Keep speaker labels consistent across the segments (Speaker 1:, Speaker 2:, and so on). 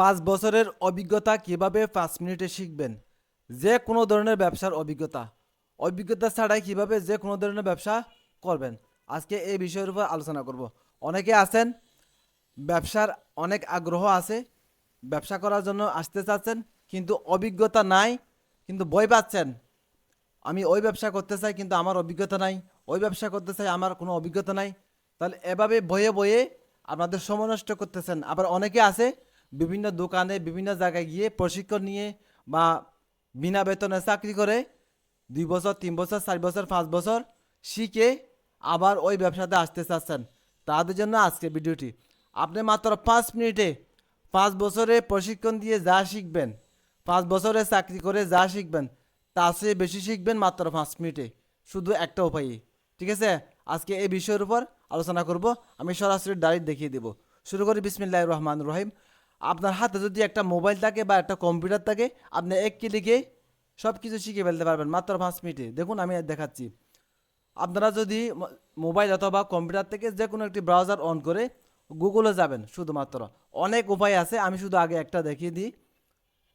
Speaker 1: পাঁচ বছরের অভিজ্ঞতা কীভাবে পাঁচ মিনিটে শিখবেন? যে কোনো ধরনের ব্যবসার অভিজ্ঞতা। অভিজ্ঞতা ছাড়াই কীভাবে যে কোনো ধরনের ব্যবসা করবেন? আজকে এই বিষয়ের উপর আলোচনা করব। অনেকে আছেন, ব্যবসার অনেক আগ্রহ আছে, ব্যবসা করার জন্য আসতে চাচ্ছেন, কিন্তু অভিজ্ঞতা নাই, কিন্তু ভয় পাচ্ছেন। আমি ওই ব্যবসা করতে চাই, কিন্তু আমার অভিজ্ঞতা নাই। ওই ব্যবসা করতে চাই, আমার কোনো অভিজ্ঞতা নাই। তাহলে এভাবে বয়ে বয়ে আপনাদের সময় নষ্ট করতেছেন। আবার অনেকে আছে বিভিন্ন দোকানে, বিভিন্ন জায়গায় গিয়ে প্রশিক্ষণ নিয়ে বা বিনা বেতনে চাকরি করে দুই বছর, তিন বছর, চার বছর, পাঁচ বছর শিখে আবার ওই ব্যবসাতে আসতে চাচ্ছেন। তাদের জন্য আজকে ভিডিওটি। আপনি মাত্র পাঁচ মিনিটে পাঁচ বছরে প্রশিক্ষণ দিয়ে যা শিখবেন, পাঁচ বছরে চাকরি করে যা শিখবেন, তার চেয়ে বেশি শিখবেন মাত্র পাঁচ মিনিটে। শুধু একটা উপায়ে। ঠিক আছে? আজকে এই বিষয়ের উপর আলোচনা করব। আমি সরাসরি ডাইরেক্ট দেখিয়ে দেব। শুরু করি বিসমিল্লাহ রহমান রহিম। আপনার হাতে যদি একটা মোবাইল থাকে বা একটা কম্পিউটার থাকে, আপনি এক ক্লিকে সব কিছু শিখে ফেলতে পারবেন, মাত্র পাঁচ মিনিটে। দেখুন, আমি দেখাচ্ছি। আপনারা যদি মোবাইল অথবা কম্পিউটার থেকে যে কোনো একটি ব্রাউজার অন করে গুগলে যাবেন, শুধুমাত্র। অনেক উপায় আছে, আমি শুধু আগে একটা দেখিয়ে দিই।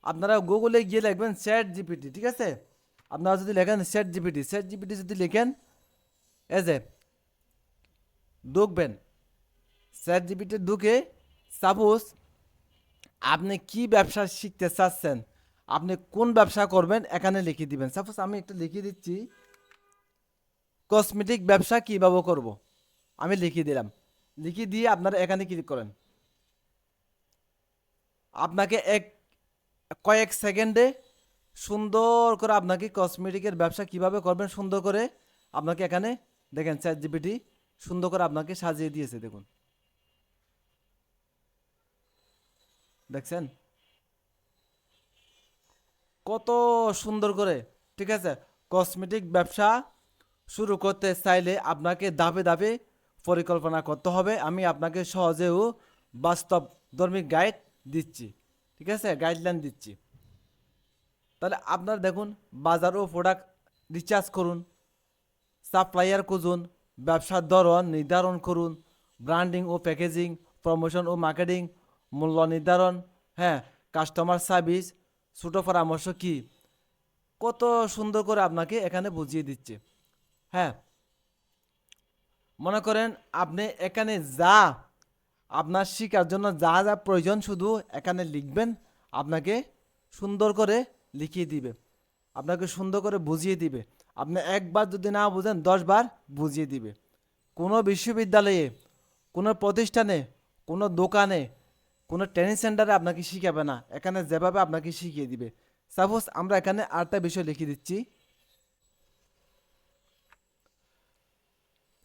Speaker 1: আপনারা গুগলে গিয়ে লিখবেন চ্যাট জিপিটি ঠিক আছে? আপনারা যদি লেখেন চ্যাট জিপিটি চ্যাট জিপিটি যদি লেখেন, এই যে, ঢুকবেন। চ্যাট জিপিটি ঢুকে সাপোজ আপনি কি ব্যবসা শিখতে চাচ্ছেন? আপনি কোন ব্যবসা করবেন? এখানে লিখে দিবেন। সাপোজ আমি একটু লিখে দিচ্ছি কসমেটিক ব্যবসা কীভাবে করব? আমি লিখে দিলাম। লিখে দিয়ে আপনারা এখানে ক্লিক করেন। আপনাকে এক, কয়েক সেকেন্ডে সুন্দর করে আপনাকে কসমেটিকের ব্যবসা কীভাবে করবেন সুন্দর করে আপনাকে এখানে দেখেন চ্যাট জিপিটি সুন্দর করে আপনাকে সাজিয়ে দিয়েছে, দেখুন। দেখছেন? কত সুন্দর করে, ঠিক আছে? কসমেটিক ব্যবসা শুরু করতে চাইলে আপনাকে ধাপে ধাপে পরিকল্পনা করতে হবে। আমি আপনাকে সহজেও বাস্তব ধর্মিক গাইড দিচ্ছি, ঠিক আছে? গাইডলাইন দিচ্ছি। তাহলে আপনার দেখুন বাজার ও প্রোডাক্ট রিচার্জ করুন সাপ্লাইয়ার খুঁজুন, ব্যবসার ধরন নির্ধারণ করুন ব্র্যান্ডিং ও প্যাকেজিং প্রমোশন ও মার্কেটিং মূল্য নির্ধারণ হ্যাঁ কাস্টমার সার্ভিস ছোটো পরামর্শ কি? কত সুন্দর করে আপনাকে এখানে বুঝিয়ে দিচ্ছে। হ্যাঁ মনে করেন আপনি এখানে যা আপনার শেখার জন্য যা যা প্রয়োজন শুধু এখানে লিখবেন, আপনাকে সুন্দর করে লিখিয়ে দিবে। আপনাকে সুন্দর করে বুঝিয়ে দিবে। আপনি একবার যদি না বুঝেন দশবার বুঝিয়ে দিবে। কোনো বিশ্ববিদ্যালয়ে, কোনো প্রতিষ্ঠানে, কোনো দোকানে কোনো ট্রেনিং সেন্টারে আপনাকে শিখাবে না, এখানে যেভাবে আপনাকে শিখিয়ে দিবে। সাপোজ আমরা এখানে আরেকটা বিষয় লিখে দিচ্ছি।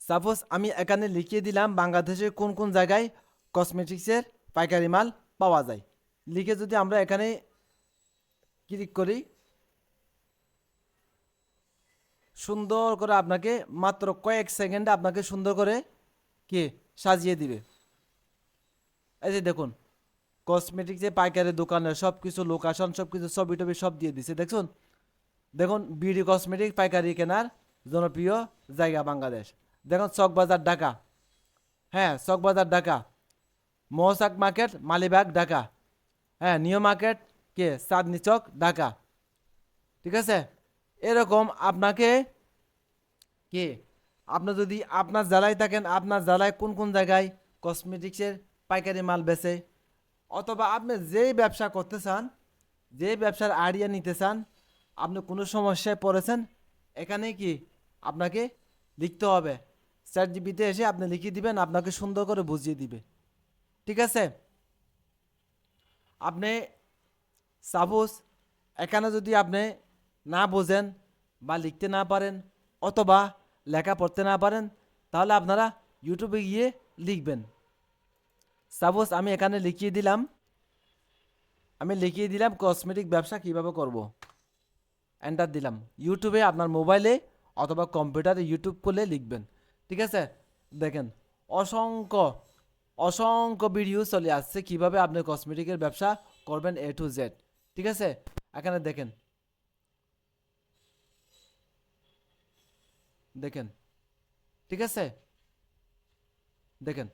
Speaker 1: সাপোজ আমি এখানে লিখিয়ে দিলাম বাংলাদেশের কোন কোন জায়গায় কসমেটিক্সের পাইকারি মাল পাওয়া যায়। লিখে যদি আমরা এখানে ক্লিক করি, সুন্দর করে আপনাকে মাত্র কয়েক সেকেন্ডে আপনাকে সুন্দর করে কে সাজিয়ে দিবে। এই যে দেখুন কসমেটিক যে পাইকারি দোকানে সব কিছু লোকেশন সব কিছু ছবি টবি সব দিয়ে দিছে দেখুন দেখুন বিডি কসমেটিক পাইকারি কেনার জনপ্রিয় জায়গা বাংলাদেশ। দেখুন চকবাজার ঢাকা। হ্যাঁ চকবাজার ঢাকা। মহসাক মার্কেট, মালিবাগ, ঢাকা। হ্যাঁ নিউ মার্কেট, কে? চাঁদনি চক, ঢাকা। ঠিক আছে? এরকম আপনাকে কি? আপনি যদি আপনার জেলায় থাকেন, আপনার জেলায় কোন কোন জায়গায় কসমেটিক্সের পাইকারি মাল বেচে? অথবা আপনি যেই ব্যবসা করতে চান যে ব্যবসার আইডিয়া নিতে চান আপনি কোনো সমস্যায় পড়েছেন, এখানে কি আপনাকে লিখতে হবে। চ্যাট জিপিতে এসে আপনি লিখে দিবেন, আপনাকে সুন্দর করে বুঝিয়ে দিবে। ঠিক আছে? আপনি সাপোজ এখানে যদি আপনি না বোঝেন বা লিখতে না পারেন অথবা লেখা পড়তে না পারেন, তাহলে আপনারা ইউটিউবে গিয়ে লিখবেন। সাপোজ আমি এখানে লিখিয়ে দিলাম, আমি লিখিয়ে দিলাম কসমেটিক ব্যবসা কীভাবে করব? এন্টার দিলাম। ইউটিউবে আপনার মোবাইলে অথবা কম্পিউটারে ইউটিউব করলে লিখবেন। ঠিক আছে? দেখেন, অসংখ্য অসংখ্য ভিডিও চলে আসছে কীভাবে আপনি কসমেটিকের ব্যবসা করবেন এ টু জেড ঠিক আছে? এখানে দেখেন। দেখেন। ঠিক আছে? দেখেন।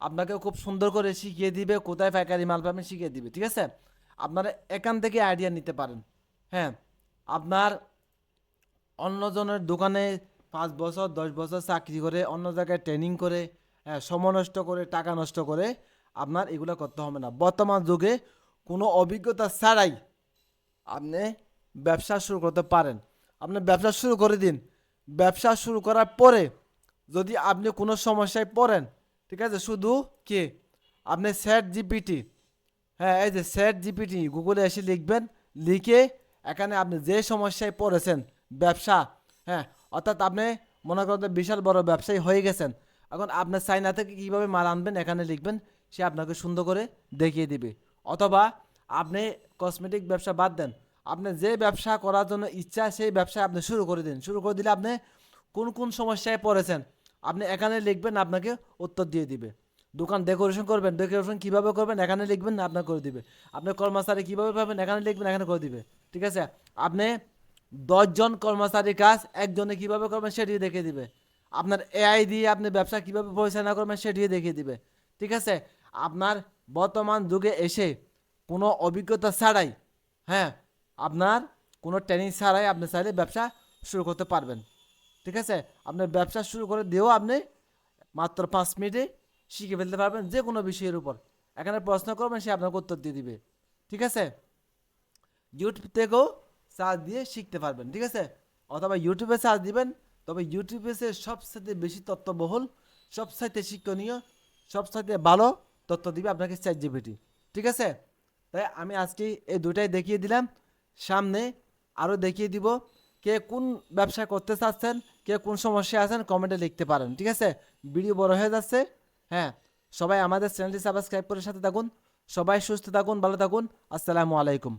Speaker 1: আপনাকে খুব সুন্দর করে শিখিয়ে দিবে কোথায় পাইকারি মাল পাবেন শিখিয়ে দিবে ঠিক আছে? আপনারা এখান থেকে আইডিয়া নিতে পারেন। হ্যাঁ আপনার অন্যজনের দোকানে পাঁচ বছর দশ বছর চাকরি করে অন্য জায়গায় ট্রেনিং করে হ্যাঁ, সময় নষ্ট করে টাকা নষ্ট করে আপনার এগুলো করতে হবে না। বর্তমান যুগে কোনো অভিজ্ঞতা ছাড়াই আপনি ব্যবসা শুরু করতে পারেন। আপনি ব্যবসা শুরু করে দিন। ব্যবসা শুরু করার পরে যদি আপনি কোনো সমস্যায় পড়েন ঠিক আছে? শুধু কি? আপনি স্যাট জিপিটি হ্যাঁ এই যে স্যাট জিপিটি গুগলে এসে লিখবেন, লিখে এখানে আপনি যে সমস্যায় পড়েছেন, ব্যবসা হ্যাঁ অর্থাৎ আপনি মনে করেন বিশাল বড় ব্যবসায়ী হয়ে গেছেন, এখন আপনার চাইনা থেকে কীভাবে মাল আনবেন এখানে লিখবেন, সে আপনাকে সুন্দর করে দেখিয়ে দিবে। অথবা আপনি কসমেটিক ব্যবসা বাদ দেন, আপনি যে ব্যবসা করার জন্য ইচ্ছা, সেই ব্যবসা আপনি শুরু করে দিন। শুরু করে দিলে আপনি কোন কোন সমস্যায় পড়েছেন আপনি এখানে লিখবেন, আপনাকে উত্তর দিয়ে দিবে। দোকান ডেকোরেশন করবেন ডেকোরেশন কীভাবে করবেন, এখানে লিখবেন, আপনার করে দিবে। আপনি কর্মচারী কীভাবে পাবেন, এখানে লিখবেন, এখানে করে দিবে। ঠিক আছে? আপনি দশজন কর্মচারী কাজ একজনে কীভাবে করবেন সেটি দেখে দিবে। আপনার এআই দিয়ে আপনি ব্যবসা কীভাবে পরিচালনা করবেন সেটিও দেখিয়ে দিবে। ঠিক আছে? আপনার বর্তমান যুগে এসে কোনো অভিজ্ঞতা ছাড়াই হ্যাঁ আপনার কোনো ট্রেনিং ছাড়াই আপনি চাইলে ব্যবসা শুরু করতে পারবেন। ঠিক আছে? আপনার ব্যবসা শুরু করে দিয়েও আপনি মাত্র পাঁচ মিনিটে শিখে ফেলতে পারবেন যে কোনো বিষয়ের উপর। এখানে প্রশ্ন করবেন, সে আপনাকে উত্তর দিয়ে দিবে। ঠিক আছে? ইউটিউব থেকেও সার্চ দিয়ে শিখতে পারবেন, ঠিক আছে? অথবা ইউটিউবে সার্চ দিবেন, তবে ইউটিউবে সে সবসাথে বেশি তথ্যবহুল সবসাথে শিক্ষণীয় সবসাথে ভালো তথ্য দিবে আপনাকে চ্যাট জিপিটি ঠিক আছে? তাই আমি আজকে এই দুটাই দেখিয়ে দিলাম। সামনে আরও দেখিয়ে দিব। কে কোন ব্যবসা করতে চাচ্ছেন, কে কোন সমস্যায় আছেন কমেন্টে লিখতে পারেন, ঠিক আছে? ভিডিও বড় হয়ে যাচ্ছে হ্যাঁ? সবাই আমাদের চ্যানেলটি সাবস্ক্রাইব করে সাথে থাকুন, সবাই সুস্থ থাকুন, ভালো থাকুন, আসসালামু আলাইকুম।